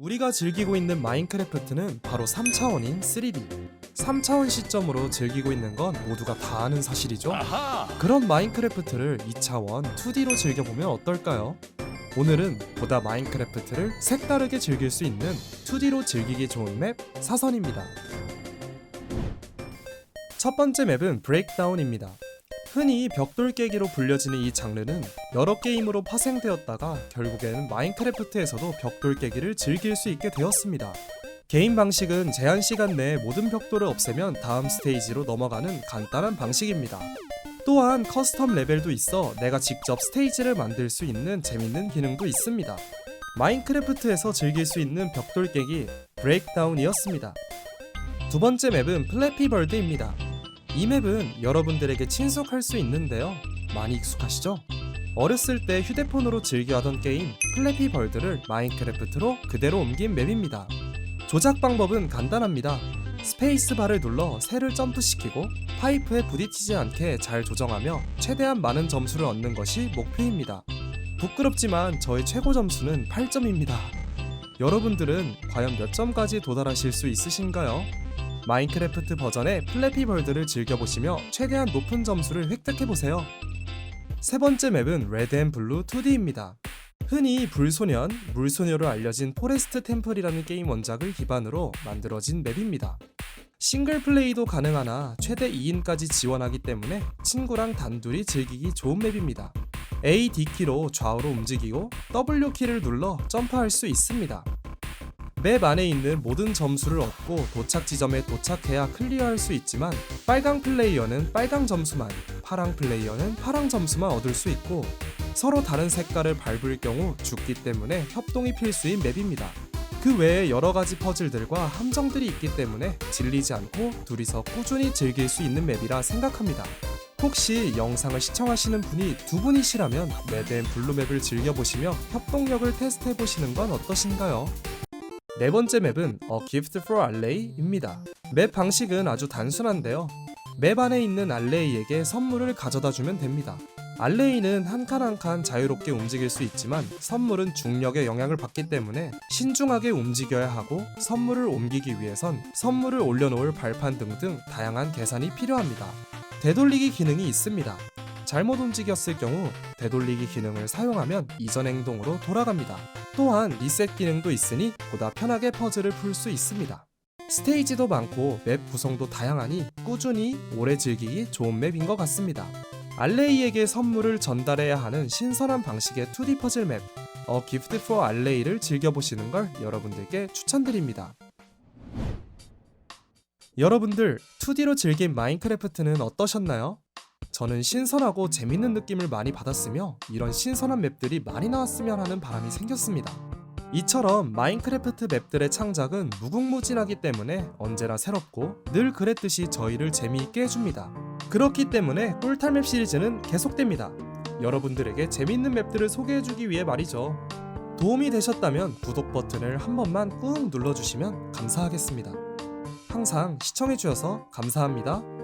우리가 즐기고 있는 마인크래프트는 바로 3차원인 3D. 3차원 시점으로 즐기고 있는 건 모두가 다 아는 사실이죠. 그런 마인크래프트를 2차원 2D로 즐겨보면 어떨까요? 오늘은 보다 마인크래프트를 색다르게 즐길 수 있는 2D로 즐기기 좋은 맵 사선입니다. 첫 번째 맵은 브레이크다운입니다. 흔히 벽돌 깨기로 불려지는 이 장르는 여러 게임으로 파생되었다가 결국에는 마인크래프트에서도 벽돌 깨기를 즐길 수 있게 되었습니다. 게임 방식은 제한 시간 내에 모든 벽돌을 없애면 다음 스테이지로 넘어가는 간단한 방식입니다. 또한 커스텀 레벨도 있어 내가 직접 스테이지를 만들 수 있는 재밌는 기능도 있습니다. 마인크래프트에서 즐길 수 있는 벽돌 깨기 브레이크다운이었습니다. 두 번째 맵은 플래피버드입니다. 이 맵은 여러분들에게 친숙할 수 있는데요. 많이 익숙하시죠? 어렸을 때 휴대폰으로 즐겨하던 게임 플래피버드를 마인크래프트로 그대로 옮긴 맵입니다. 조작 방법은 간단합니다. 스페이스 바를 눌러 새를 점프시키고 파이프에 부딪히지 않게 잘 조정하며 최대한 많은 점수를 얻는 것이 목표입니다. 부끄럽지만 저의 최고 점수는 8점입니다. 여러분들은 과연 몇 점까지 도달하실 수 있으신가요? 마인크래프트 버전의 플래피벌드를 즐겨보시며 최대한 높은 점수를 획득해보세요. 세 번째 맵은 레드 앤 블루 2D입니다. 흔히 불소년, 물소녀로 알려진 포레스트 템플이라는 게임 원작을 기반으로 만들어진 맵입니다. 싱글 플레이도 가능하나 최대 2인까지 지원하기 때문에 친구랑 단둘이 즐기기 좋은 맵입니다. A, D 키로 좌우로 움직이고 W 키를 눌러 점프할 수 있습니다. 맵 안에 있는 모든 점수를 얻고 도착 지점에 도착해야 클리어할 수 있지만 빨강 플레이어는 빨강 점수만, 파랑 플레이어는 파랑 점수만 얻을 수 있고 서로 다른 색깔을 밟을 경우 죽기 때문에 협동이 필수인 맵입니다. 그 외에 여러 가지 퍼즐들과 함정들이 있기 때문에 질리지 않고 둘이서 꾸준히 즐길 수 있는 맵이라 생각합니다. 혹시 영상을 시청하시는 분이 두 분이시라면 레드앤 블루 맵을 즐겨보시며 협동력을 테스트해보시는 건 어떠신가요? 네 번째 맵은 A Gift for Allay입니다. 맵 방식은 아주 단순한데요. 맵 안에 있는 알레이에게 선물을 가져다 주면 됩니다. 알레이는 한 칸 한 칸 자유롭게 움직일 수 있지만 선물은 중력의 영향을 받기 때문에 신중하게 움직여야 하고 선물을 옮기기 위해선 선물을 올려놓을 발판 등등 다양한 계산이 필요합니다. 되돌리기 기능이 있습니다. 잘못 움직였을 경우 되돌리기 기능을 사용하면 이전 행동으로 돌아갑니다. 또한 리셋 기능도 있으니 보다 편하게 퍼즐을 풀 수 있습니다. 스테이지도 많고 맵 구성도 다양하니 꾸준히 오래 즐기기 좋은 맵인 것 같습니다. 알레이에게 선물을 전달해야 하는 신선한 방식의 2D 퍼즐 맵, 어 기프트 포 알레이를 즐겨보시는 걸 여러분들께 추천드립니다. 여러분들 2D로 즐긴 마인크래프트는 어떠셨나요? 저는 신선하고 재밌는 느낌을 많이 받았으며 이런 신선한 맵들이 많이 나왔으면 하는 바람이 생겼습니다. 이처럼 마인크래프트 맵들의 창작은 무궁무진하기 때문에 언제나 새롭고 늘 그랬듯이 저희를 재미있게 해줍니다. 그렇기 때문에 꿀탈맵 시리즈는 계속됩니다. 여러분들에게 재밌는 맵들을 소개해주기 위해 말이죠. 도움이 되셨다면 구독 버튼을 한 번만 꾹 눌러주시면 감사하겠습니다. 항상 시청해주셔서 감사합니다.